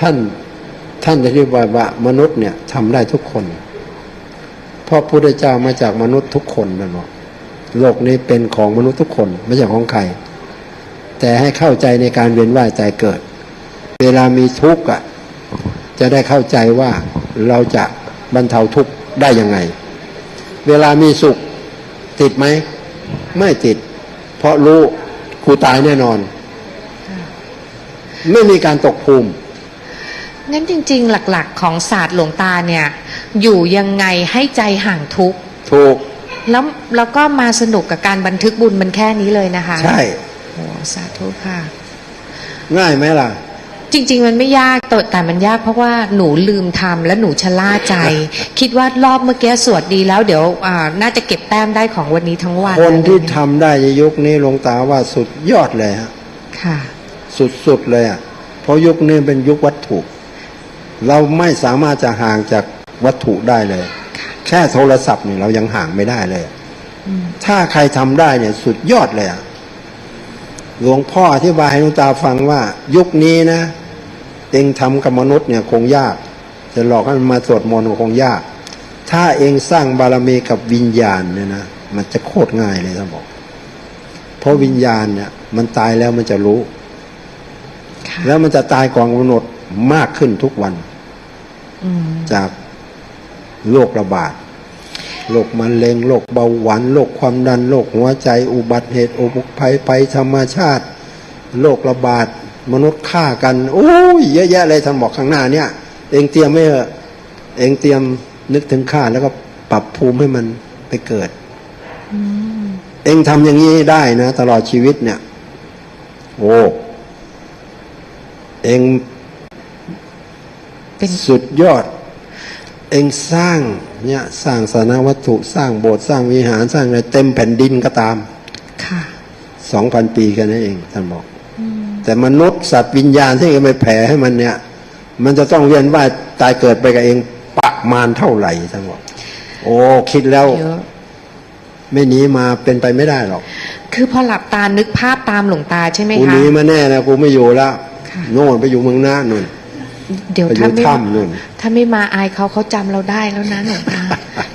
ท่านท่านอธิบายว่ามนุษย์เนี่ยทำได้ทุกคน เพราะพระพุทธเจ้ามาจากมนุษย์ทุกคนนั่นบอกโลกนี้เป็นของมนุษย์ทุกคนไม่ใช่ของใคร แต่ให้เข้าใจในการเวียนว่ายใจเกิด เวลามีทุกข์อะจะได้เข้าใจว่าเราจะบรรเทาทุกข์ได้ยังไง เวลามีสุขติดไหม ไม่ติด เพราะรู้กูตายแน่นอน ไม่มีการตกภูมิ งั้นจริง ๆ หลักๆ ของศาสตร์หลวงตาเนี่ย อยู่ยังไงให้ใจห่างทุกข์ถูก แล้วแล้วก็มาสนุกกับการบันทึกบุญมันแค่นี้เลยนะคะใช่โอ้สาธุค่ะ ง่ายไหมล่ะ จริง ๆ มันไม่ยากแต่แต่มันยากเพราะว่าหนูลืมทำและหนูชะล่าใจ คิดว่ารอบเมื่อกี้สวดดีแล้วเดี๋ยวอ่าน่าจะเก็บแต้มได้ของวันนี้ทั้งวันคนที่อะไรทำได้ในยุคนี้หลวงตาว่าสุดยอดเลยฮะค่ะ สุดๆเลยอะเพราะยุคนี้เป็นยุควัตถุ เราไม่สามารถจะห่างจากวัตถุได้เลย แค่โทรศัพท์นี่เรายังห่างไม่ได้เลยอืมถ้าใครทำได้เนี่ยสุดยอดเลยอะหลวงพ่ออธิบายให้หลวงตาฟังว่า ยุคนี้นะเองทำกับมนุษย์เนี่ยคงยาก จะหลอกให้มันมาสวดมนต์ก็คงยาก ถ้าเองสร้างบารมีกับวิญญาณเนี่ยนะมันจะโคตรง่ายเลยท่านบอก เพราะวิญญาณเนี่ยมันตายแล้วมันจะรู้ค่ะแล้วมันจะตายก่อนกำหนดมากขึ้นทุกวันอืม จากโรคระบาดโรคมะเร็งโรคเบาหวานโรคความดันโรคหัวใจ อุบัติเหตุอุบัติภัยภัยธรรมชาติโรคระบาดมนุษย์ฆ่ากันโอ้ยเยอะแยะเลยท่านบอกข้างหน้าเนี่ย เองเตรียมไม่เถอะเองเตรียมนึกถึงข้าแล้วก็ปรับภูมิให้มันไปเกิดเองทำอย่างนี้ได้นะ ตลอดชีวิตเนี่ย โอ้เอง เป็นสุดยอด เองสร้างเนี่ยสร้างสาธารณวัตถุสร้างโบสถ์สร้างวิหารสร้างอะไรเต็มแผ่นดินก็ตามค่ะสองพันปีกันนั่นเองท่านบอกแต่มนุษย์สัตว์วิญญาณที่เองไปแผ่ให้มันเนี่ย มันจะต้องเวียนว่ายตายเกิดไปกับเองประมาณเท่าไหร่ท่านบอกโอ้คิดแล้วเยอะไม่หนีมาเป็นไปไม่ได้หรอก คือพอหลับตานึกภาพตามหลวงตาใช่ไหมกูหคะนีมาแน่นะกูไม่อยู่แล้วค่ะโน่นไปอยู่เมืองหน้านู่น เดี๋ยวไปอยู่ถ้าไม่ถ้ำนู่นถ้าไม่มาอายเขาเขาจำเราได้แล้วนะหลวงตา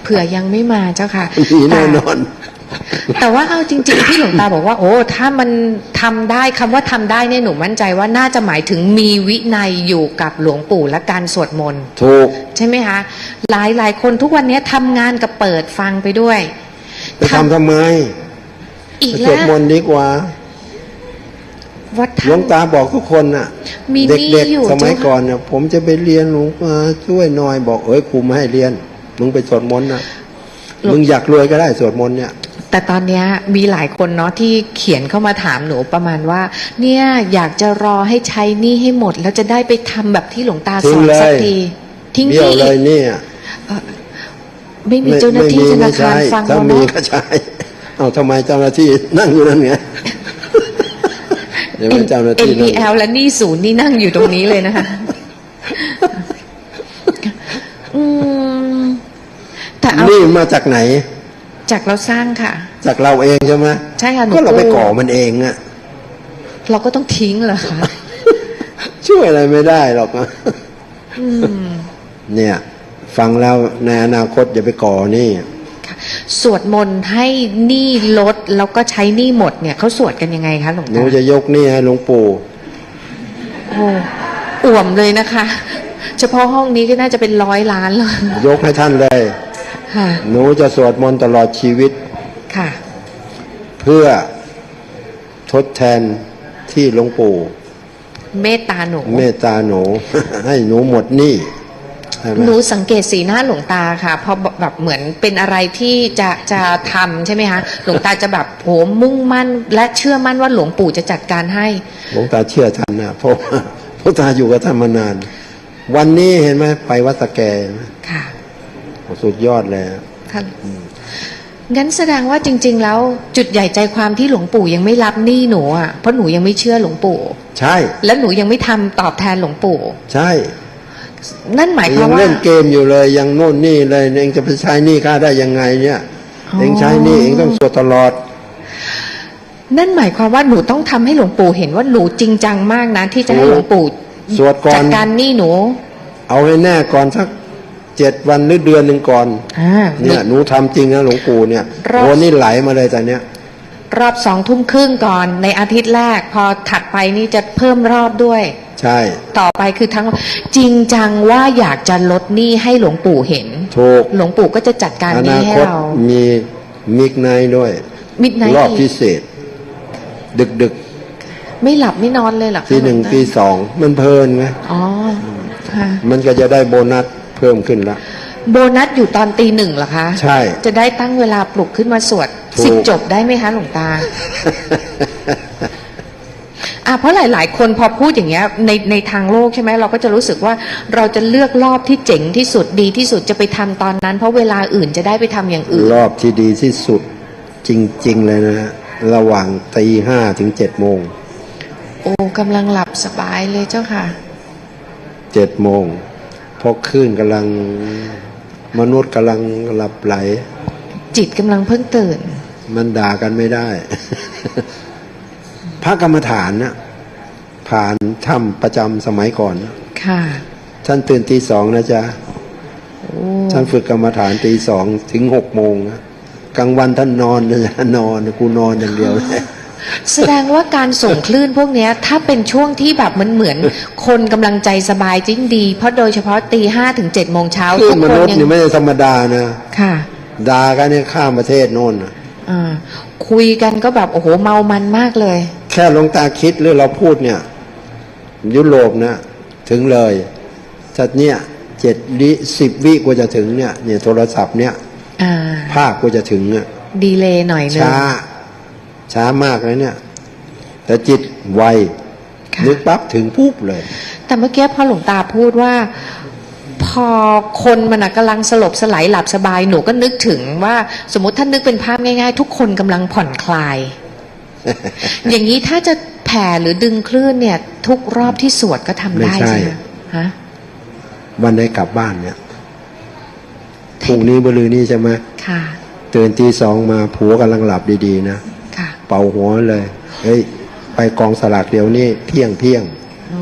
เผื่อยังไม่มาเจ้าค่ะหนีแน่แต่นอน แต่ว่าเอาจริง ๆ ที่หลวงตาบอกว่า โอ้ ถ้ามันทำได้คำว่าทำได้เนี่ยหนูมั่นใจว่าน่าจะหมายถึงมีวินัยอยู่กับหลวงปู่และการสวดมนต์ถูกใช่ไหมคะหลายหลายคนทุกวันนี้ทำงานกับเปิดฟังไปด้วยไปทำทำไมอีกไปสแล้วดมนต์ดีกว่า วัดหลวงทำตาบอกทุกคนน่ะ มีเหนี้ด็กอยู่ๆสมัยเจ้าค่ะก่อนเนี่ยผมจะไปเรียนหลวงตาช่วยหน่อยบอกเอ้ยครูไม่ให้เรียน มึงไปสวดมนต์นะมึงอยากรวยก็ได้สวดมนต์เนี่ยแต่ตอนเนี้ยมีหลายคนเนาะที่เขียนเข้ามาถามหนูประมาณว่า เนี่ยอยากจะรอให้ใช้หนี้ให้หมด แล้วจะได้ไปทำแบบที่หลวงตาสทิ้องนเลยสักทีทิ้งเบี้ยวที่เลอียกเนี่ยไม่มีเจ้าหน้าที่ธนาคารไม่ใช่ฟังถ้าแล้วมีเนาะก็ใช่เอาทำไมเจ้าหน้าที่นั่งอยู่นั่นไง เดี๋ยวว่าเจ้าหน้าที่นั่ง NPL และหนี้ศูนย์นี่นั่งอยู่ตรงนี้เลยนะคะอืมแต่เอานี่มาจากไหน จากเราสร้างค่ะ จากเราเองใช่ไหมใช่ค่ะหนูก็เราไปกู้ก่อมันเองอะเราก็ต้องทิ้งเหรอคะช่วยอะไรไม่ได้หรอกนะอืมเนี่ย ฟังแล้วในอนาคตอย่าไปก่อนี่ค่ะ สวดมนต์ให้หนี้ลดแล้วก็ใช้หนี้หมดเนี่ยเขาสวดกันยังไงคะหลวงหนูตาจะยกหนี่ให้หลวงปู่โอ้อ่วมเลยนะคะ เฉพาะห้องนี้ก็น่าจะเป็นร้อยล้านเลยยกให้ท่านเลย ค่ะ หนูจะสวดมนต์ตลอดชีวิต ค่ะ เพื่อทดแทนที่หลวงปู่เมตตาหนู เมตตาหนู ให้หนูหมดหนี้ใช่ ไหมหนูสังเกตสีหน้าหลวงตาค่ะพอแบบเหมือนเป็นอะไรที่จะจะทำใช่ไหมคะหลวงตาจะแบบโหมุ่งมั่น และเชื่อมั่นว่าหลวงปู่จะจัดการให้ หลวงตาเชื่อท่านนะเพราะว่าหลวงตาอยู่กับท่านมานาน วันนี้เห็นไหมไปวัดสะแกเห็นไหมค่ะสุดยอดเลยค่ะงั้นแสดงว่าจริง ๆ แล้วจุดใหญ่ใจความที่หลวงปู่ยังไม่รับหนี้หนูอะเพราะหนูยังไม่เชื่อหลวงปู่ ใช่ และหนูยังไม่ทำตอบแทนหลวงปู่ ใช่ นั่นหมายควายัมงว่าเล่นเกมอยู่เลยยังโน่นนี่เลยเองจะไปใช้หนี่ข้าได้ยังไงเนี่ยอ๋อเองใช้หนี่เองต้องสวดตลอด นั่นหมายความว่าหนูต้องทำให้หลวงปู่เห็นว่าหนูจริงจังมากนะ ที่จะให้ถูกหลวงปู่สวดก่อจันดการหนี่หนู เอาให้แน่ก่อนสักเจ็ดวันหรือเดือนหนึ่งก่อนอ่าเนี่ยหนูทำจริงนะหลวงปู่เนี่ยรอบโอ้นี่ไหลมาเลยแต่เนี้ยรอบสองทุ่มครึ่งก่อนในอาทิตย์แรก พอถัดไปนี่จะเพิ่มรอบด้วย ใช่ ต่อไปคือทั้งจริงจังว่าอยากจะลดหนี้ให้หลวงปู่เห็น ถูก หลวงปู่ก็จะจัดการอหนี้นาให้คตเรามีมิกไนด้วย มิดไนรอบท์พิเศษ ดึกดึกไม่หลับไม่นอนเลยเหรอคะๆทีหนึ่งลวตาปีสองมันเพลินไงอ๋อค่ะมันก็จะได้โบนัสเพิ่มขึ้นละ โบนัสอยู่ตอนตีหนึ่งเหรอคะใช่ จะได้ตั้งเวลาปลุกขึ้นมาสวดถูก สิบจบได้ไหมคะหลวงตา อะเพราะหลาย ๆ คนพอพูดอย่างเงี้ยในในทางโลกใช่ไหมเราก็จะรู้สึกว่าเราจะเลือกรอบที่เจ๋งที่สุดดีที่สุดจะไปทำตอนนั้น เพราะเวลาอื่นจะได้ไปทำอย่างอื่น รอบที่ดีที่สุดจริง ๆ เลยนะฮะระหว่างตีห้าถึงเจ็ดโมง โอ้กำลังหลับสบายเลยเจ้าค่ะเจ็ดโมงเพราะคลื่นกำลังมนุษย์กำลังหลับไหล จิตกำลังเพิ่งตื่น มันด่ากันไม่ได้ พระกรรมฐานนะผ่านถ้ำประจำสมัยก่อนนะค่ะ ท่านตื่นตีสองนะจ๊ะโอ้ท่านฝึกกรรมฐานตีสองถึงหกโมงนะกลางวันท่านนอนนะจ๊ะนอนกูนอนอย่างเดียวเลยแสดงว่าการส่งคลื่นพวกเนี้ยถ้าเป็นช่วงที่แบบมันเหมือน คนกำลังใจสบายจริงดี เพราะโดยเฉพาะตีห้าถึงเจ็ดโมงเช้าคลื่ทุนกมคนนุษย์ยังนี่ไม่ได้ธรรมดานะ ค่ะด่ากันเนี่ยข้ามประเทศโน่นน่ะอ่าคุยกันก็แบบโอ้โหเมามันมากเลย แค่หลวงตาคิดหรือเราพูดเนี่ย ยุโรปนะ ถึงเลยจัดเนี่ยเจ็ดวิสิบวิกว่าจะถึงเนี่ยเนี่ยโทรศัพท์เนี่ยอ่าภาคกว่าจะถึงเนี่ยดีเลย์หน่อยนึงช้า ช้ามากเลยเนี่ย แต่จิตไวค่ะนึกปั๊บถึงปุ๊บเลย แต่เมื่อกี้พอหลวงตาพูดว่า พอคนมันนะกำลังสลบสลายหลับสบายหนูก็นึกถึงว่า สมมติท่านนึกเป็นภาพง่าย ๆ ทุกคนกำลังผ่อนคลาย อย่างนี้ถ้าจะแผ่หรือดึงคลื่นเนี่ย ทุกรอบที่สวดก็ทำได้ไม่ใช่ใช่ไหมฮะวันได้กลับบ้านเนี่ยพรุ่งนี้บลือนี้ใช่ไหมค่ะตื่นตีสองมาผัวกำลังหลับดีๆนะค่ะ เป่าหัวเลยเฮ้ยไปกองสลากเดี๋ยวนี้เที่ยงเที่ยงอ๋อ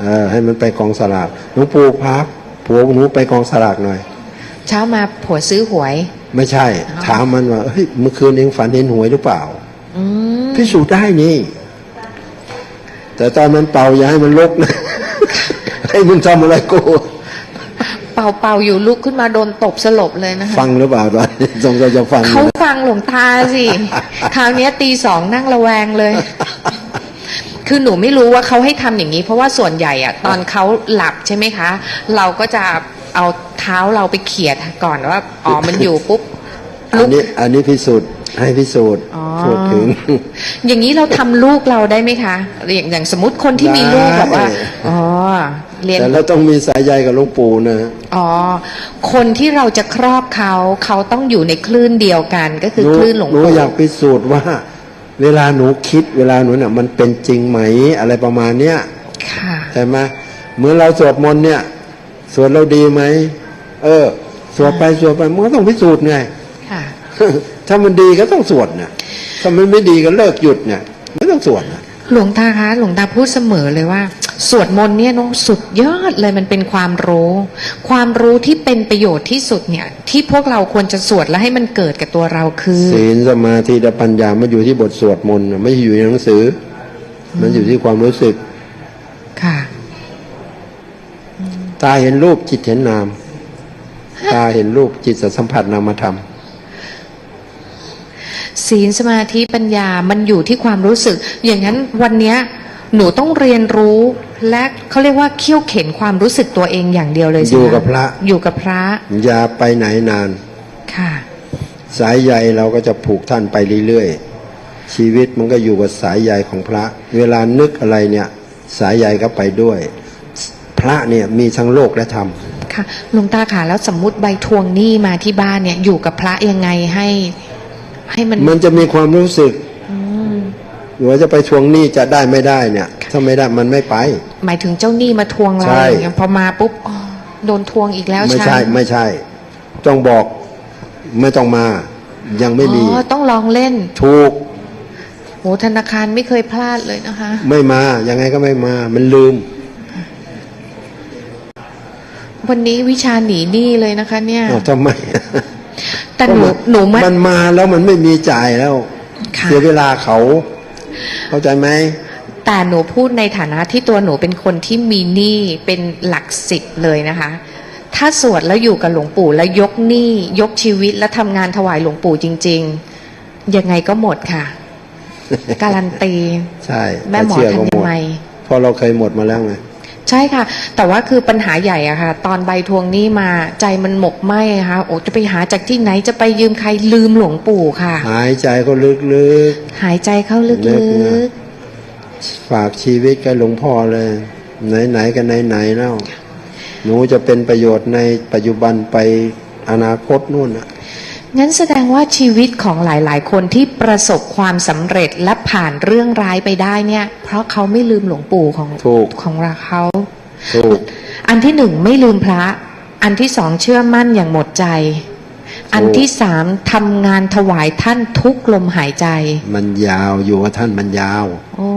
เออให้มันไปกองสลากหลวงปู่พับผัวหนูไปกองสลากหน่อย เช้ามาผัวซื้อหวย ไม่ใช่อ๋อถามมันว่าเฮ้ยเมื่อคืนเองฝันเห็นหวยหรือเปล่าอืม พิสูจน์ได้นี่ แต่ตอนมันเป่าอย่าให้มันลุกนะให้มึงทำอะไรกูเป่าเป่าๆอยู่ลุกขึ้นมาโดนตบสลบเลยนะคะฟังหรือเปล่าตอนนี้สงสัยจะฟังเขานะฟังหลวงตาสิคราวเนี้ยตีสองนั่งระแวงเลย คือหนูไม่รู้ว่าเขาให้ทำอย่างนี้ เพราะว่าส่วนใหญ่อะตอนเขาหลับใช่ไหมคะ เราก็จะเอาเท้าเราไปเขี่ยก่อนว่าอ๋อมันอยู่ปุ๊บอัลุนกนี้อันนี้พิสูจน์ ให้พิสูจน์อ๋อ พูดถึง อย่างนี้เราทำลูกเราได้ไหมคะ อย่างอย่างสมมติคนที่มีลูกแบบว่า ได้ อ๋อ เรียน แต่เราต้องมีสายใยกับหลวงปู่นะ อ๋อ คนที่เราจะครอบเขา เขาต้องอยู่ในคลื่นเดียวกัน ก็คือหนูคลื่นหลวงหนูปู่อยากพิสูจน์ว่า เวลาหนูคิดเวลาหนูเนี่ยมันเป็นจริงไหมอะไรประมาณเนี้ยค่ะ ใช่ไหมเหมื่อนเราสวดมนต์เนี่ยสวดเราดีไหมเออ สวดไปสวดไปมันก็ต้องพิสูจน์ไง ค่ะ ถ้ามันดีก็ต้องสวดเนี่ยถ้ามันไม่ดีก็เลิกหยุดเนี่ยไม่ต้องสวดนะหลวงตาคะหลวงตาพูดเสมอเลยว่า สวดมนต์เนี่ยน้องสุดยอดเลยมันเป็นความรู้ ความรู้ที่เป็นประโยชน์ที่สุดเนี่ย ที่พวกเราควรจะสวดและให้มันเกิดกับตัวเราคือศีลสมาธิและปัญญามันอยู่ที่บทสวดมนต์น่ะไม่ใช่อยู่ในหนังสือ มันอยู่ที่ความรู้สึก ค่ะ ตาเห็นรูปจิตเห็นนาม ตาเห็นรูปจิตสัมผัสนามธรรม ศีลสมาธิปัญญามันอยู่ที่ความรู้สึก อย่างนั้นวันเนี้ยหนูต้องเรียนรู้และเขาเรียกว่าเคี่ยวเข็นความรู้สึกตัวเองอย่างเดียวเลยสิอยู่คกับพระ อยู่กับพระ อย่าไปไหนนาน ค่ะ สายใยเราก็จะผูกท่านไปเรื่อยๆ ชีวิตมันก็อยู่กับสายใยของพระ เวลานึกอะไรเนี่ย สายใยก็ไปด้วย พระเนี่ยมีทั้งโลกและธรรมค่ะหลวงตาค่ะแล้วสมมุติใบทวงหนี้มาที่บ้านเนี่ยอยู่กับพระยังไงให้ ให้มันมันจะมีความรู้สึกอืมว่าจะไปทวงหนี้จะได้ไม่ได้เนี่ย ถ้าไม่ได้มันไม่ไป หมายถึงเจ้าหนี้มาทวงเราใช่อย่างเงี้ยพอมาปุ๊บอ๋อโดนทวงอีกแล้วไม่ใช่ใช่ไม่ใช่ ต้องบอกไม่ต้องมา ยังไม่มีอ๋อต้องลองเล่น ถูกโหธนาคารไม่เคยพลาดเลยนะคะ ไม่มายังไงก็ไม่มา มันลืม วันนี้วิชาหนีหนี้เลยนะคะ เนี่ยอ้าวทำไม แต่หนูหนูมันมันมาแล้วมันไม่มีจ่ายแล้วค่ะเสียเวลาเขา เข้าใจไหมแต่หนูพูดในฐานะที่ตัวหนูเป็นคนที่มีหนี้เป็นหลักสิบเลยนะคะ ถ้าสวดแล้วอยู่กับหลวงปู่แล้วยกหนี้ยกชีวิตแล้วทำงานถวายหลวงปู่จริง ๆ ยังไงก็หมดค่ะ การันตี ใช่ แม่หมอเชื่ธัก็ญหมดมัยเพอเราเคยหมดมาแล้วไง ใช่ค่ะ แต่ว่าคือปัญหาใหญ่อะค่ะ ตอนใบทวงหนี้มาใจมันหมกไหมอะค่ะโอ้จะไปหาจากที่ไหนจะไปยืมใครลืมหลวงปู่ค่ะ หายใจก็ลึกหายใจเข้าลึลึกกนะๆฝากชีวิตกับหลวงพ่อเลย ไหนๆกันไหนๆแล้วหนูจะเป็นประโยชน์ในปัจจุบันไปอนาคตนู่นน่ะๆ งั้นแสดงว่าชีวิตของหลาย ๆ คนที่ประสบความสำเร็จและผ่านเรื่องร้ายไปได้เนี่ย เพราะเขาไม่ลืมหลวงปู่ของถูก ของเราเขาถูก อันที่หนึ่งไม่ลืมพระ อันที่สองเชื่อมั่นอย่างหมดใจ อันที่สามทำงานถวายท่านทุกลมหายใจ มันยาวอยู่กับท่านมันยาว โอ้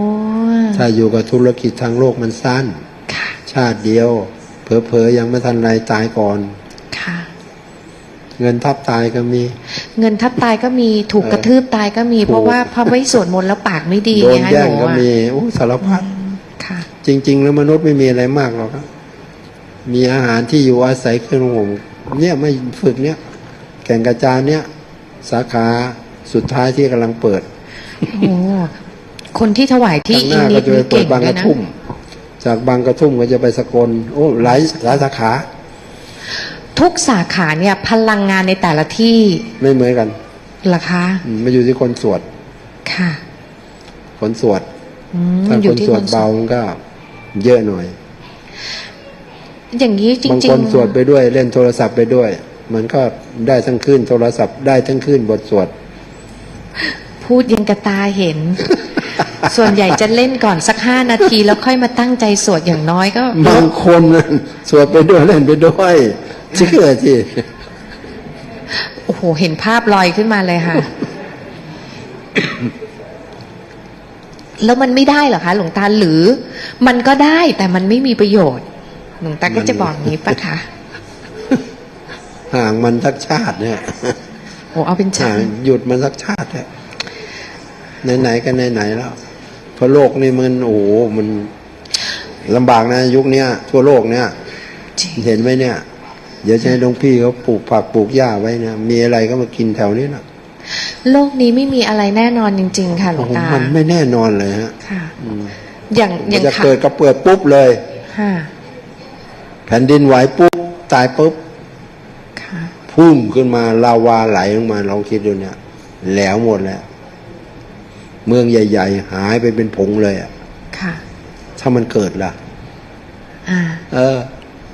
ถ้าอยู่กับธุรกิจทางโลกมันสั้นค่ะชาติเดียว เผลอๆยังไม่ทันไรตายก่อนค่ะ เงินทับตายก็มี เงินทับตายก็มีถูกเออกระทืบตายก็มีถูกเพราะว่าพอไม่สวดมนต์แล้วปากไม่ดีโดนไงคะแย่หงนูก็อะมีโอ้สารพัดค่ะ จริง ๆ แล้วมนุษย์ไม่มีอะไรมากหรอกครับมีอาหารที่อยู่อาศัยเครื่องห่มเนี่ยไม่ฝึกเนี่ยแก่งกระจานเนี่ย สาขาสุดท้ายที่กำลังเปิดโอ้คนที่ถวายที่ข้างหอินน้าเดีก็ยจะไปเปิเก่ดงบางด้กวยระนะทุ่มจากบางกระทุ่มก็จะไปสกลโอ้หลายหลายสาขา ทุกสาขาเนี่ยพลังงานในแต่ละที่ไม่เหมือนกันเหรอคะอืมมาอยู่ที่คนสวด ค่ะคนสวด อืมถ้าอคยู่นที่สวดคนเบามันก็เยอะหน่อย อย่างนี้จบางริคงนสวดไปด้วยเล่นโทรศัพท์ไปด้วย มันก็ได้ทั้งคืนโทรศัพท์ได้ทั้งคืนบทสวดๆพูดยังกระตาเห็น ส่วนใหญ่จะเล่นก่อนสักห้านาที แล้วค่อยมาตั้งใจสวดอย่างน้อยก็ บางคนน่ะสวดไปด้วยเล่นไปด้วย เชื่อที่โอ้โห เห็นภาพลอยขึ้นมาเลยค่ะ แล้วมันไม่ได้เหรอคะ หลวงตาหรือ มันก็ได้แต่มันไม่มีประโยชน์ หลวงตาก็จะบอกอย่างนี้ปะคะห่างมันสักชาติเนี่ยโอ้เอาเป็นห่าชางหยุดมันสักชาติเนี่ยไหนๆกันไหนๆแล้วเพราะโลกนี่มันโอ้โหมันลำบากนะ ยุคเนี้ยทั่วโลกเนี่ยจริงเห็นไหมเนี่ย เดี๋ยวจะให้หลวงพี่เขาปลูกผักปลูกหญ้าไว้เนี่ยมีอะไรก็มากินแถวนี้นะโลกนี้ไม่มีอะไรแน่นอนจริง ๆ ค่ะหลโอ้วงโหตามันไม่แน่นอนเลยฮะค่ะอืมอย่างอมันย่างจะค่ะเกิดก็เปิดปุ๊บเลยค่ะแผ่นดินไหวปุ๊บตายปุ๊บค่ะพุ่งขึ้นมาลาวาไหลลงมาลองคิดดูเนี่ยแหลวหมดแล้ว เมืองใหญ่ ๆ หายไปเป็นผงเลยอะค่ะ ถ้ามันเกิดล่ะ อ่า เออ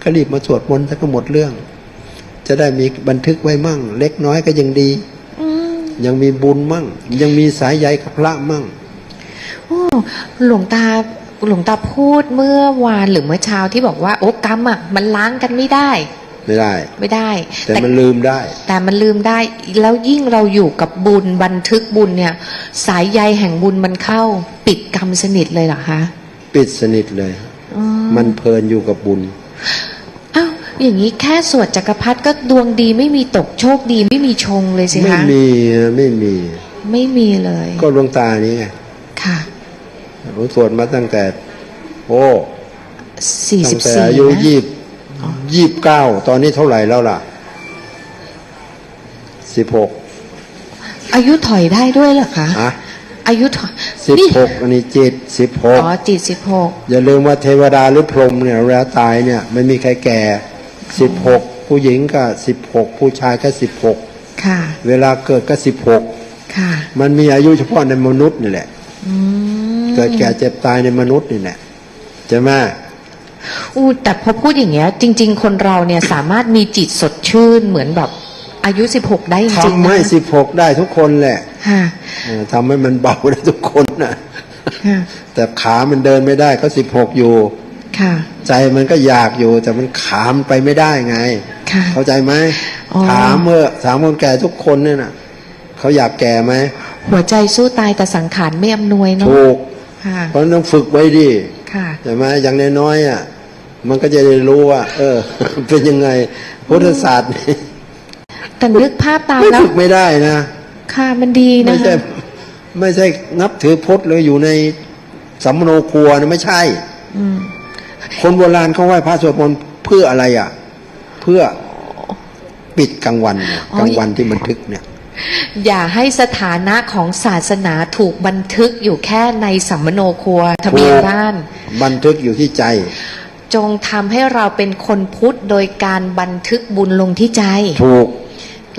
ก็รีบมาสวดมนต์ซะก็หมดเรื่อง จะได้มีบันทึกไว้มั่ง เล็กน้อยก็ยังดีอืมยังมีบุญมั่ง ยังมีสายใยกับพระมั่งโอ้หลวงตาหลวงตาพูดเมื่อวานหรือเมื่อเช้าที่บอกว่าโอ้กรรมอะมันล้างกันไม่ได้ ไม่ได้ ไม่ได้ แต่มันลืมได้ แต่มันลืมได้ แล้วยิ่งเราอยู่กับบุญบันทึกบุญเนี่ย สายใยแห่งบุญมันเข้า ปิดกรรมสนิทเลยเหรอคะ ปิดสนิทเลยอ๋อมันเพลินอยู่กับบุญอ้าว อย่างนี้แค่สวดจักรพรรดิก็ดวงดีไม่มีตกโชคดีไม่มีชงเลยสิไม่คะมีไม่มี ไม่มีเลย ก็ดวงตานี้ไงค่ะผมสวดมาตั้งแต่ โอ้สี่สิตั้บงแต่สี่อายุนะยี่ยี่บเก้าตอนนี้เท่าไหร่แล้วล่ะสิบหกอายุถอยได้ด้วยเหรอคะอะอายุถอยสิบนี่หกอันนี้จิตสิบหกอ๋อจิตสิบหกอย่าลืมว่าเทวดาหรือพรหมเนี่ยเวลาตายเนี่ยไม่มีใครแก่ สิบหกผู้หญิงก็สิบหกผู้ชายก็สิบหกค่ะ เวลาเกิดก็สิบหกค่ะ มันมีอายุเฉพาะในมนุษย์นี่แหละอืมเกิดแก่เจ็บตายในมนุษย์นี่แหละใช่ไหมอู้แต่พอพูดอย่างเงี้ย จริง ๆ คนเราเนี่ยสามารถมีจิตสดชื่นเหมือนแบบอายุสิบหกได้จริงๆทำให้นะสิบหกได้ทุกคนแหละค่ะเออทำให้มันเบาได้ทุกคนนะค่ะแต่ขามันเดินไม่ได้ก็สิบหกอยู่ ค่ะ ใจมันก็อยากอยู่แต่มันขามนไปไม่ได้ไงค่ะเข้าใจไหมอ๋อถามเมื่อถามคนแก่ทุกคนเนี่ยนะเขาอยากแก่ไหมหัวใจสู้ตายแต่สังขารไม่อำนวยเนาะถูกค่ะเพราะฉะนั้นต้องฝึกไว้ดิค่ะใช่ไหมอย่างน้อยๆอะมันก็จะได้รู้ว่า เออ เป็นยังไงพุทธศาสตร์นี่แต่นึกภาพตามไม่แล้วฝึกไม่ได้นะค่ะมันดีนะไม่ใช่คะไม่ใช่นับถือพุทธเลยอยู่ในสัมมโนครัวนะไม่ใช่ อืม คนโบราณเขาไหว้พระสวดมนต์เพื่ออะไรอะ เพื่อปิดกลางวันเนี่ยกลางวันที่บันทึกเนี่ย อย่าให้สถานะของศาสนาถูกบันทึกอยู่แค่ในสัมมโนครัวทะเบียนถูกบ้าน บันทึกอยู่ที่ใจ จงทำให้เราเป็นคนพุทธโดยการบันทึกบุญลงที่ใจถูก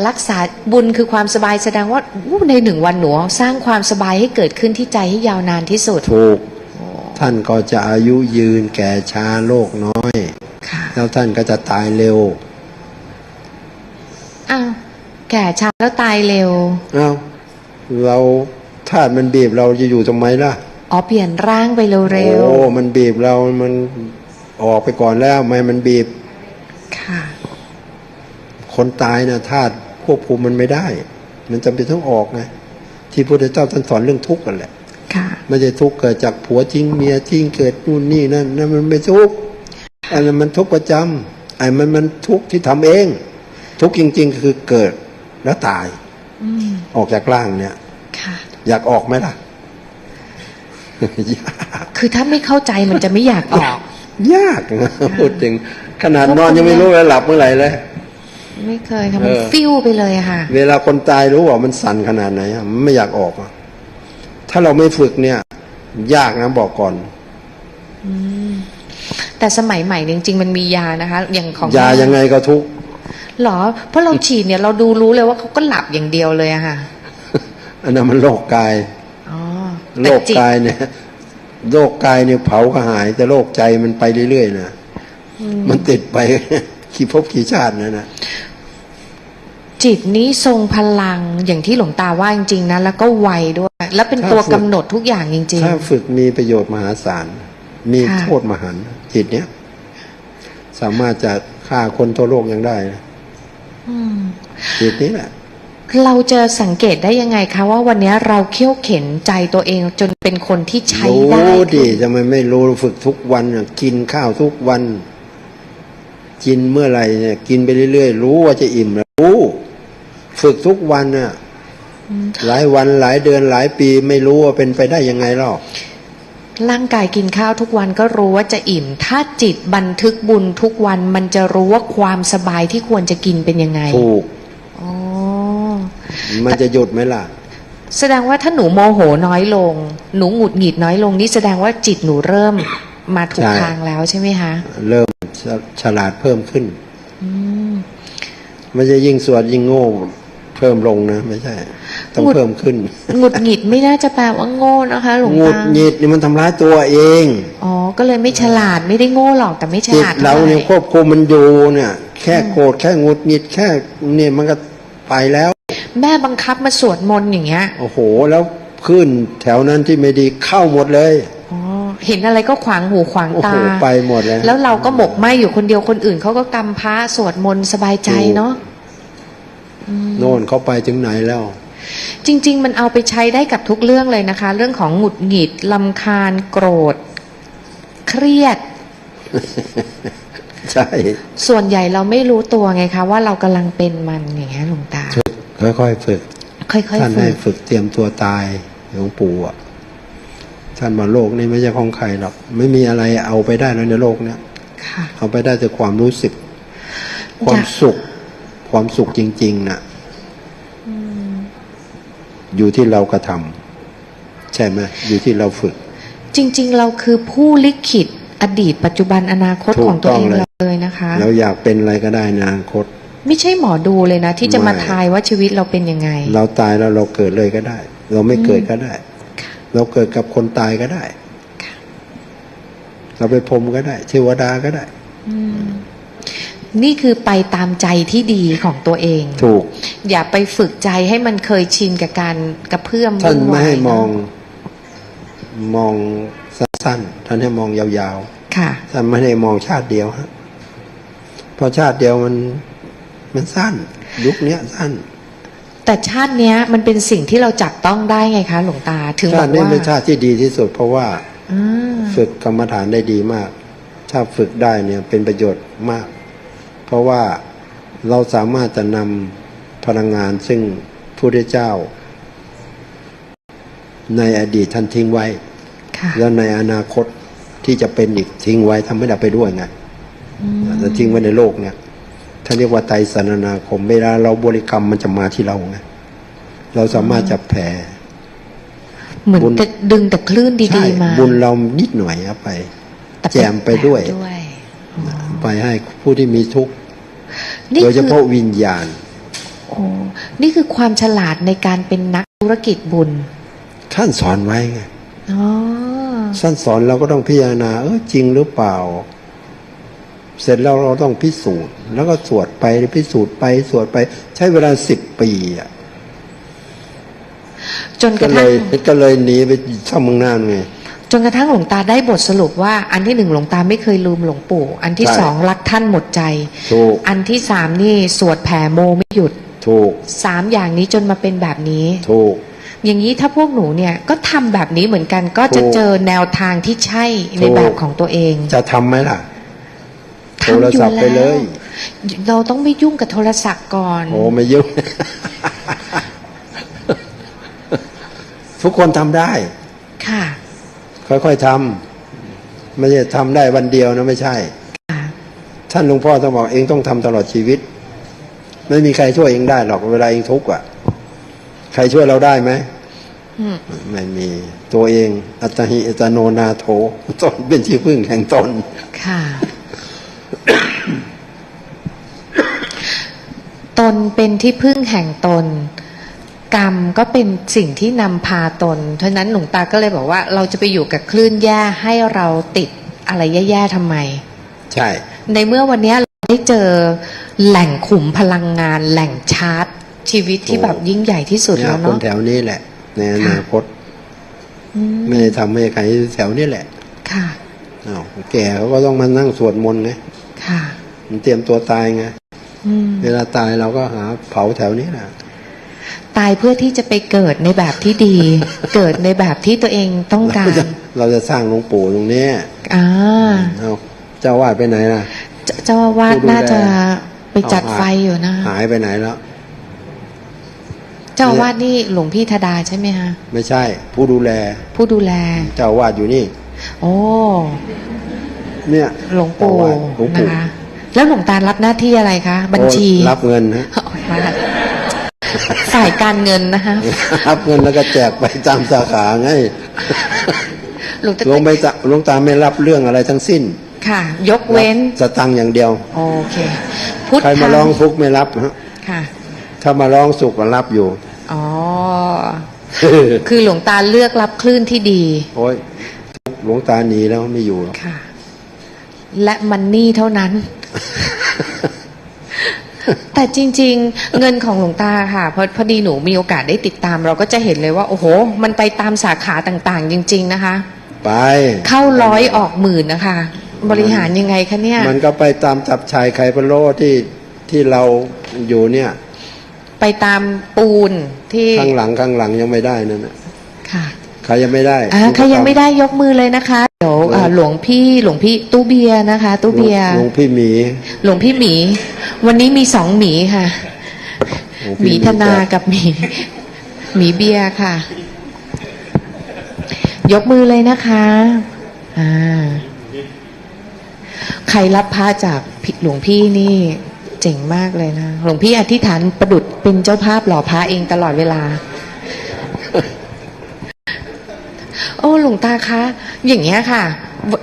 รักษาบุญคือความสบายแสดงว่าอู้ในหนึ่งวันหนูสร้างความสบายให้เกิดขึ้นที่ใจให้ยาวนานที่สุดถูก ท่านก็จะอายุยืนแก่ช้าโลกน้อยค่ะแล้วท่านก็จะตายเร็ว อ้าว แก่ช้าแล้วตายเร็วเอ้าเราธาตุมันบีบเราจะอยู่ทำไมล่ะ อ๋อ เปลี่ยนร่างไปเร็วโอ้ มันบีบเรา มันออกไปก่อนแล้วไม่มันบีบๆค่ะ คนตายนะธาตุควบคุมมันไม่ได้ มันจำเป็นต้องออกไงที่พระพุทธเจ้าท่านสอนเรื่องทุกข์กันแหละค่ะ ไม่ใช่ทุกข์เกิดจากผัวทิ้งเมียทิ้งเกิดนู่นนี่นั่นนั่นมันไม่ทุกข์อันนั้นมันทุกข์ประจำไอ้มันมันทุกข์ที่ทำเอง ทุกข์จริง ๆ คือเกิดแล้วตายอืมออกจากร่างเนี่ยค่ะอยากออกไหมล่ะยากคือถ้าไม่เข้าใจมันจะไม่อยากออก ยากนะพูดถึงขนาดนอนยังไม่รู้เลยหลับเมื่อไหร่เลย ไม่เคยค่ะเอมันอฟิวไปเลยอะค่ะ เวลาคนตายรู้ว่ามันสั่นขนาดไหนอะมันไม่อยากออกอะ ถ้าเราไม่ฝึกเนี่ย ยากนะบอกก่อนแต่สมัยใหม่จริงๆมันมียานะคะ อย่างของยายังไงก็ทุกข์หรอ เพราะเราฉีดเนี่ยเราดูรู้เลยว่าเขาก็หลับอย่างเดียวเลยอะค่ะ อันนั้นมันโรคกายอ๋อโรแต่คจิตกายเนี่ยโรคกายเนี่ยเผาก็หาย แต่โรคใจมันไปเรื่อยๆนะมันติดไปกี่ภพกี่ชาตินะนะ จิตนี้ทรงพลังอย่างที่หลวงตาว่าจริงๆนะแล้วก็ไวด้วย แล้วเป็นตัวกำหนดทุกอย่างจริง ถ้าฝึกมีประโยชน์มหาศาล มีค่ะ โทษมหันต์จิตเนี้ยสามารถจะฆ่าคนทั่วโลกยังได้นะๆอืมจิตนี้แหละ เราจะสังเกตได้ยังไงคะว่าวันนี้เราเขี่ยวเข็นใจตัวเองจนเป็นคนที่ใช้รู้ได้ดิจะไม่ไม่รู้ฝึกทุกวันน่ะกินข้าวทุกวัน กินเมื่อไหร่เนี่ย กินไปเรื่อยๆ รู้ว่าจะอิ่มแล้วรู้ ฝึกทุกวันน่ะหลายวันหลายเดือนหลายปีไม่รู้ว่าเป็นไปได้ยังไงหรอกร่างกายกินข้าวทุกวันก็รู้ว่าจะอิ่ม ถ้าจิตบันทึกบุญทุกวันมันจะรู้ว่าความสบายที่ควรจะกินเป็นยังไงถูกอ๋อมันจะหยุดไหมล่ะ แสดงว่าถ้าหนูโมโหน้อยลง หนูหงุดหงิดน้อยลงนี่แสดงว่าจิตหนูเริ่มมาถูกใช่ทางแล้วใช่ไหมคะ เริ่มฉฉลาดเพิ่มขึ้นอืมไม่ใช่ยิ่งสวดยิ่งโง่ เพิ่มลงนะไม่ใช่ ต้องหงุดเพิ่มขึ้นหงุดหงิดไม่น่าจะแปลว่าโง่นะคะหลวงหงุดตาหงิดนี่มันทำร้ายตัวเองอ๋อก็เลยไม่ฉลาดไม่ได้โง่หรอกแต่ไม่ฉจิตลาดเราท่ไหเนี่ยควบคุมมันอยู่เนี่ย แค่โกรธแค่หงุดหงิดแค่เนี่ยมันก็ไปแล้ว แม่บังคับมาสวดมนต์อย่างเงี้ยโอ้โหแล้วขึ้นแถวนั้นที่ไม่ดีเข้าหมดเลยอ๋อเห็นอะไรก็ขวางหูขวางโอ้ตาโหไปหมดเลยแล้วเราก็หมกไหมอยู่คนเดียวคนอื่นเขาก็กำพระสวดมนต์สบายใจเนาะ โน่นเขาไปถึงไหนแล้ว จริง ๆ มันเอาไปใช้ได้กับทุกเรื่องเลยนะคะ เรื่องของหงุดหงิดลำคาญโกรธ เครียด ใช่ ส่วนใหญ่เราไม่รู้ตัวไงคะ ว่าเรากำลังเป็นมันอย่างเงี้ยหลวงตา ฝึกค่อยๆฝึก ค่อยท่านๆฝึให้ก ฝึกเตรียมตัวตายหลวงปู่อะท่านมาโลกนี้ไม่ใช่ของใครหรอกไม่มีอะไรเอาไปได้แล้วในโลกเนี้ยค่ะ เอาไปได้แต่ความรู้สึก ความอยาก สุข ความสุขจริง ๆน่ะอยู่ที่เรากระทำใช่ไหมอยู่ที่เราฝึก จริง ๆ เราคือผู้ลิขิตอดีต ปัจจุบันอนาคตถูกของตัวเองต้องเลยเราเลยนะคะ เราอยากเป็นอะไรก็ได้ในะอนาคต ไม่ใช่หมอดูเลยนะ ที่จะมาไม่ทายว่าชีวิตเราเป็นยังไง เราตายแล้วเราเกิดเลยก็ได้ เราไม่เกิดก็ได้ค่ะเราเกิดกับคนตายก็ได้ค่ะเราไปพรหมก็ได้เทวดาก็ได้ นี่คือไปตามใจที่ดีของตัวเอง ถูก อย่าไปฝึกใจให้มันเคยชินกับการกระเพื่อมท่านวุ่วไม่ยให้มองเนอะมองสั้นๆท่านให้มองยาวค่ะๆท่านไม่ได้มองชาติเดียวฮะเพราะชาติเดียวมันมันสั้น ยุคเนี้ยสั้น แต่ชาติเนี้ยมันเป็นสิ่งที่เราจับต้องได้ไงคะ หลวงตาถึงบชาอกตินี้ว่าเป็นชาติที่ดีที่สุด เพราะว่าอ่าฝึกกรรมฐานได้ดีมาก ถ้าฝึกได้เนี่ยเป็นประโยชน์มาก เพราะว่าเราสามารถจะนำพลังงานซึ่งพระพุทธเจ้า ในอดีตท่านทิ้งไว้ค่ะแล้วในอนาคตที่จะเป็นอีกทิ้งไว้ทำให้เราไปด้วยไงจะทิ้งไว้ในโลกเนี่ยท่านเรียกว่าไตรสรณนาคม เวลาเราบริกรรมมันจะมาที่เราไงเราสามารถจะแผ่ เหมือนบุญจะดึงแต่คลื่นใช่ดีๆมา บุญเรานิดหน่อยเอาไปแต่แจมไปด้วยด้วย ไปให้ผู้ที่มีทุกข์นี่โดยเฉคือพาะวิญญาณ โอ้นี่คือความฉลาดในการเป็นนักธุรกิจบุญท่านสอนไว้ไงอ๋อท่านสอนเราก็ต้องพิจารณาเออจริงหรือเปล่า เสร็จแล้วเราต้องพิสูจน์ แล้วก็สวดไปพิสูจน์ไปสวดไป ใช้เวลาสิบปีอะจนกก็ระเลทั่งยก็เลยหนีไปช่องเมืองน่านไง จนกระทั่งหลวงตาได้บทสรุปว่า อันที่หนึ่งหลวงตาไม่เคยลืมหลวงปู่ อันที่ใช่สองรักท่านหมดใจ ถูก อันที่สามนี่สวดแผ่โมไม่หยุดถูก สามอย่างนี้จนมาเป็นแบบนี้ ถูก อย่างนี้ถ้าพวกหนูเนี่ยก็ทำแบบนี้เหมือนกัน ก็จะถูกเจอแนวทางที่ใช่ในถูก แบบของตัวเองจะทำไหมล่ะ โทรทำอยู่ศัพท์ไปเลย เราต้องไม่ยุ่งกับโทรศัพท์ก่อน โอ้ไม่ยุ่ง ทุกคนทำได้ ค่ะ ค่อยๆทำไม่ใช่ทำได้วันเดียวนะไม่ใช่ค่ะท่านหลวงพ่อต้องบอกเองต้องทำตลอดชีวิต ไม่มีใครช่วยเองได้หรอกเวลาเองทุกข์อะ ใครช่วยเราได้ไหมอืมไม่มีตัวเอง อัตหิอัตโนนาโถตนเป็นที่พึ่งแห่งตนค่ะ ตนเป็นที่พึ่งแห่งตน กรรมก็เป็นสิ่งที่นำพาตน เพราะฉะนั้นหลวงตาก็เลยบอกว่า เราจะไปอยู่กับคลื่นแย่ให้เราติดอะไรแย่ๆทำไม ใช่ ในเมื่อวันนี้เราได้เจอแหล่งขุมพลังงาน แหล่งชาร์จ ชีวิตที่แบบยิ่งใหญ่ที่สุดเนี่ยแล้วคนเนาะแถวนี้แหละ ในอนาคตอืมไม่ได้ทำให้ใครแถวนี้แหละ ค่ะอ้าวแก่เขาก็ต้องมานั่งสวดมนต์ไงค่ะ มันเตรียมตัวตายไงอืมเวลาตายเราก็หาเผาแถวนี้แหละ ตายเพื่อที่จะไปเกิดในแบบที่ดี เกิดในแบบที่ตัวเองต้องกาเรารจะเราจะสร้างหลวงปู่ตรงนี้อ่าเอาเจ้าวาดไปไหนล่ะ เจเจ้าอาวาสผู้ดูแลน่าจะไปจัดเอาหายไฟอยู่นะ หายไปไหนแล้ว เจ้าอาวาสนี่หลวงพี่ธดาใช่ไหมฮะ ไม่ใช่ ผู้ดูแล ผู้ดูแล เจ้าวาดอยู่นี่ โอ้เนี่ยหลวงปู่เจ้าวาดหลวงนะปู่คะแล้วหลวงตารับหน้าที่อะไรคะ บัญชีโอ้รับเงินฮะ โอ้ยมาฝ่ายการเงินนะคะรับเงินแล้วก็แจกไปตามสาขาไงหลวงตาหลวงไปตาหลวงตาไม่รับเรื่องอะไรทั้งสิ้น ค่ะ ยกเว้นรับสตังค์อย่างเดียว โอเคพุทธใครมาร้องทุกข์ไม่รับฮะค่ะ ถ้ามาร้องสุขก็รับอยู่อ๋อคือหลวงตาเลือกรับคลื่นที่ดี โอ้ยหลวงตาหนีแล้วไม่อยู่หรอกค่ะ และมันนี่เท่านั้น แต่จริง ๆ เงินของหลวงตาค่ะพอพอดีหนูมีโอกาสได้ติดตาม เราก็จะเห็นเลยว่า โอ้โห มันไปตามสาขาต่างๆ จริง ๆ นะคะ ไป เข้าร้อยออกหมื่นนะคะ บริหารยังไงคะเนี่ย มันก็ไปตามจับชายไข่พะโล้ที่ที่เราอยู่เนี่ย ไปตามปูนที่ข้างหลังข้างหลังยังไม่ได้นั่นน่ะค่ะ ใครยังไม่ได้อ่าใครยังไม่ได้ยกมือเลยนะคะเดี๋ยวอ่าหลวงพี่หลวงพี่ตู้เบียร์นะคะ ตู้เบียร์หลวงพี่หมี หลวงพี่หมี วันนี้มีสองหมีค่ะลวงหมีพี่ธนาแจกกับหมีหมีเบียร์ค่ะ ยกมือเลยนะคะอ่าใครรับพระจากพี่หลวงพี่นี่เจ๋งมากเลยนะ หลวงพี่อธิษฐานประดุดเป็นเจ้าภาพหล่อพระเองตลอดเวลา โอ้หลวงตาคะ อย่างเงี้ยค่ะ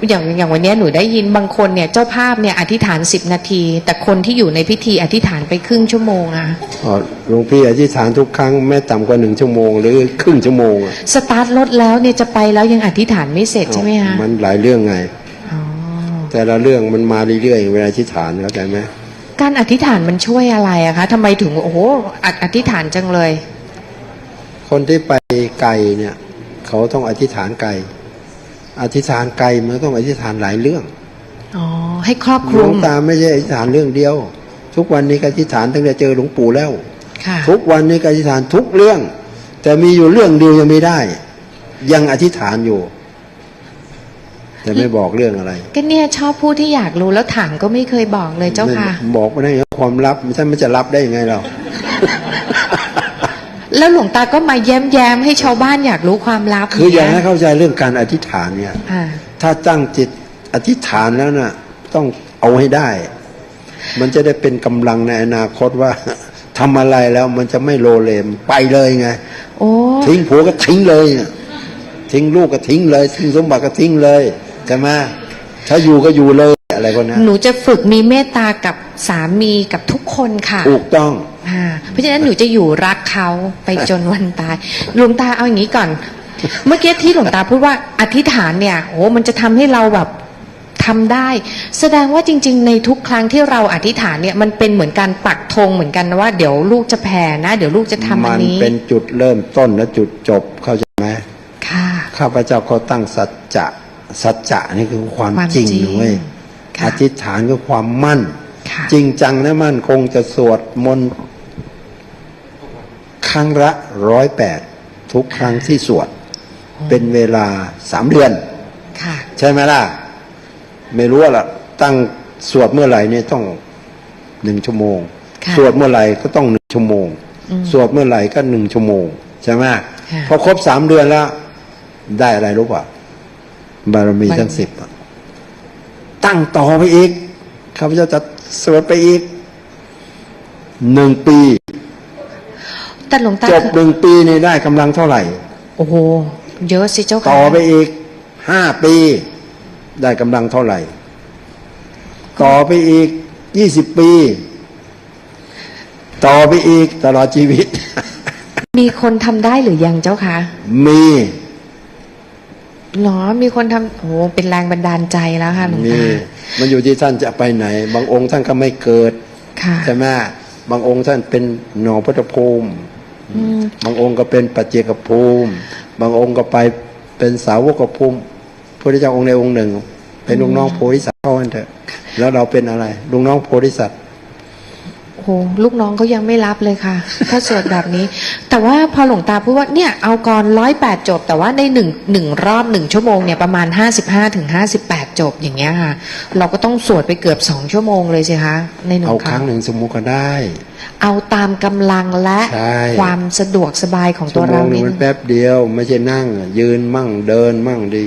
อย่างอย่างวันเนี้ยหนูได้ยินบางคนเนี่ย เจ้าภาพเนี่ยอธิษฐานสิบนาที แต่คนที่อยู่ในพิธีอธิษฐานไปครึ่งชั่วโมงอะอ๋อหลวงพี่อธิษฐานทุกครั้งไม่ต่ำกว่าหนึ่งชั่วโมง หรือครึ่งชั่วโมงอะสตาร์ทรถแล้วเนี่ยจะไปแล้วยังอธิษฐานไม่เสร็จใช่ไหมคะมันหลายเรื่องไงอ๋อแต่ละเรื่องมันมาเรื่อยๆเวลาอธิษฐานเข้าใจไหมการอธิษฐานมันช่วยอะไรอะคะทำไมถึงโอ้โหออธิษฐานจังเลย คนที่ไปไกลเนี่ย เขาต้องอธิษฐานไกลอธิษฐานไกลมันต้องอธิษฐานหลายเรื่องอ๋อให้ครอบคหลลุวงมตาไม่ใช่อธิษฐานเรื่องเดียว ทุกวันนี้ก็อธิษฐานตั้งแต่เจอหลวงปู่แล้วค่ะทุกวันนี้ก็อธิษฐานทุกเรื่อง แต่มีอยู่เรื่องเดียวยังไม่ได้ ยังอธิษฐานอยู่ แต่ไม่บอกเรื่องอะไร ก็เนี่ยชอบพูดที่อยากรู้แล้วถามก็ไม่เคยบอกเลยเจ้าค่ะไม่บอกไม่ได้ไงความลับท่านมันจะรับได้ยังไงเรา แล้วหลวงตาก็มาแย้มแย้มๆให้ชาวบ้านอยากรู้ความลับคืออยากเนี่ให้เข้าใจเรื่องการอธิษฐานเนี่ยอ่าถ้าตั้งจิตอธิษฐานแล้วน่ะ ต้องเอาให้ได้ มันจะได้เป็นกำลังในอนาคตว่าทำอะไรแล้วมันจะไม่โลเลมไปเลยไงโอ้ทิ้งผัวก็ทิ้งเลยเนี่ยทิ้งลูกก็ทิ้งเลย ทิ้งสมบัติก็ทิ้งเลยใช่ไหมถ้าอยู่ก็อยู่เลยอะไรก็นะหนูจะฝึกมีเมตตากับสามีกับทุกคนค่ะถูกต้อง อ่าเพราะฉะนั้นหนูจะอยู่รักเขาไปจนวันตายหลวงตาเอาอย่างนี้ก่อน เมื่อกี้ที่หลวงตาพูดว่าอธิษฐานเนี่ยโอ้มันจะทำให้เราแบบทำได้ แสดงว่าจริง ๆ ในทุกครั้งที่เราอธิษฐานเนี่ยมันเป็นเหมือนการปักธงเหมือนกันนะว่าเดี๋ยวลูกจะแผ่นะ เดี๋ยวลูกจะทำอัมันนนี้เป็นจุดเริ่มต้นและจุดจบเข้าใจไหมค่ะข้าพเจ้าเขาตั้งสัจจะสัจจะนี่คือความความจริงจริงนะเว้ยค่ะอธิษฐานคือความมั่นค่ะจริงจังนะมั่นคงจะสวดมนต์ ครั้งละร้อยแปดทุกครั้งที่สวด เป็นเวลาสามเดือน ค่ะ ใช่ไหมล่ะ ไม่รู้ว่าล่ะ ตั้งสวดเมื่อไหร่เนี่ยต้องหนึ่งชั่วโมง ค่ะสวดเมื่อไหร่ก็ต้องหนึ่งชั่วโมง อืมสวดเมื่อไหร่ก็หนึ่งชั่วโมง ใช่ไหมค่ะพอครบสามเดือนแล้ว ได้อะไรรู้ป่ะบารมีบารมี ทั้งสิบอะตั้งต่อไปอีกข้าพเจ้าจะสวดไปอีกหนึ่งปี แต่หลวงตาจบหนึ่งปีนี่ได้กำลังเท่าไหร่ โอ้โหเยอะสิเจ้าค่ะต่อไปอีกห้าปี ได้กำลังเท่าไหร่ ต่อไปอีกยี่สิบปี ต่อไปอีกตลอดชีวิต มีคนทำได้หรือยังเจ้าคะมีหรอมีคนทำโอ้โหเป็นแรงบันดาลใจแล้วค่ะหลวงมีตามันอยู่ที่ท่านจะไปไหน บางองค์ท่านก็ไม่เกิดค่ะใช่ไหมบางองค์ท่านเป็นหนอพุทธภูมิอืม บางองค์ก็เป็นปัจเจกภูมิ บางองค์ก็ไปเป็นสาวกภูมิพระเจ้าองค์ในองค์หนึ่ง เป็นลูกน้องโพธิสัตว์เท่านั้นเถอะแล้วเราเป็นอะไรลูกน้องโพธิสัตว์ โอ้โหลูกน้องเขายังไม่รับเลยค่ะ ถ้าสวดแบบนี้ แต่ว่าพอหลวงตาพูดว่าเนี่ยเอากรร้อยแปดจบ แต่ว่าในหนึ่งหนึ่งรอบหนึ่งชั่วโมงเนี่ยประมาณห้าสิบห้าถึงห้าสิบแปดจบอย่างเงี้ยค่ะ เราก็ต้องสวดไปเกือบสองชั่วโมงเลยสิคะในหนึ่เอางคครั้รั้งงหนึ่งสมมุติก็ได้ เอาตามกำลังและใช่ ความสะดวกสบายของชั่ตัววโมเรางหนึนี่งมันแป๊บเดียว ไม่ใช่นั่งยืนมั่งเดินมั่งดี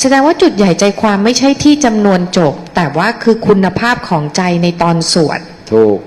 แสดงว่าจุดใหญ่ใจความไม่ใช่ที่จำนวนจบ แต่ว่าคือคุณภาพของใจในตอนสวด ถูก